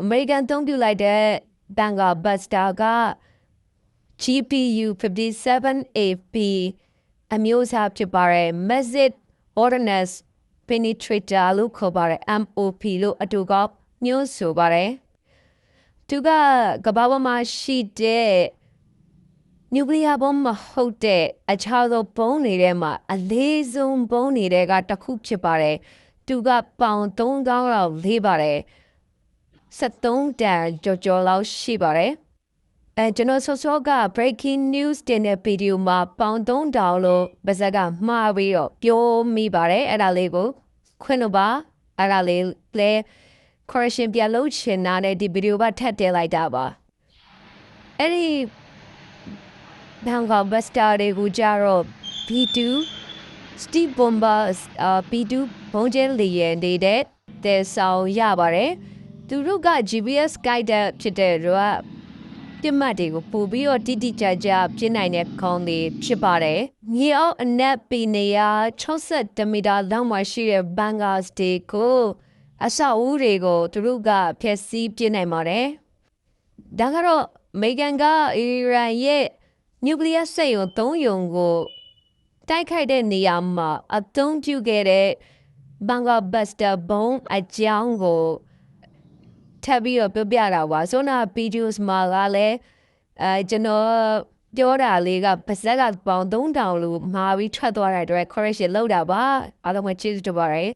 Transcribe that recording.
အမေရိကန်သုံးပြုလိုက်တဲ့ Bangor Buster က GPU 57AP အမျိုးအစားဖြစ်ပါတယ် Massive Ordnance Penetrator လို့ခေါ်ပါတယ် MOP လို့အတူကမျိုးဆိုပါတယ်သူကကမ္ဘာပေါ်မှာရှိတဲ့နျူကလ িয়ার ဘုံမဟုတ်တဲ့အခြားသောဘုံတွေထဲမှာအလေးဆုံးဘုံတွေကတစ်ခုဖြစ်ပါတယ်သူကပေါင်3000လောက်လေးပါတယ် 73တန်ကြော်ကြော်လောက်ရှိပါတယ်အဲကျွန်တော်ဆော့ဆော့က breaking news တင်တဲ့ဗီဒီယိုမှာပေါင်3000လို့ပါဇက်ကမှားပြီးတော့ပြောမိပါတယ်အဲ့ဒါလေးကိုခွင့်လို့ပါအဲ့ဒါလေးလဲ correction ပြလုပ်ချင်တာနဲ့ဒီဗီဒီယိုပါထပ်တင်လိုက်တာပါအဲ့ဒီဘန်ကောက်ဘတ်စတာတွေကိုကြတော့ B2 Steve Bomber အာ B2 ဘုံကျဲလေယာဉ်နေတဲ့တဲ့ဆောင်ရပါတယ် သူတို့က GPS guide ဖြစ်တဲ့တော့ပြစ်မှတ်တွေကိုပို့ပြီးတော့တိတိကျကျပြနိုင်တဲ့ခေါင်းတွေဖြစ်ပါတယ်။မြေအောက်အနက်ပီနေရ62မီတာလောက်မှရှိတဲ့ဘန်ဂါစ်တေကိုအဆောက်အဦတွေကိုသူတို့ကဖျက်ဆီးပြနိုင်ပါတယ်။ဒါကတော့အမေရိကန်ကအီရန်ရဲ့နျူကလ িয়ার စက်ရုံ၃ရုံကိုတိုက်ခိုက်တဲ့နေရာမှာအသုံးပြုခဲ့တဲ့ဘန်ဂါဘတ်စတာဘုံအကြောင်းကို ထပ်ပြီးတော့ပြပြတာပါဆိုနာဗီဒီယိုမှာကလည်းအဲကျွန်တော်ပြောတာလေးကပါဇက်ကပေါင်3000လို့မှာပြီးထွက်သွားတဲ့အတွက် correction လောက်တာပါအားလုံးပဲကျေးဇူးတင်ပါတယ်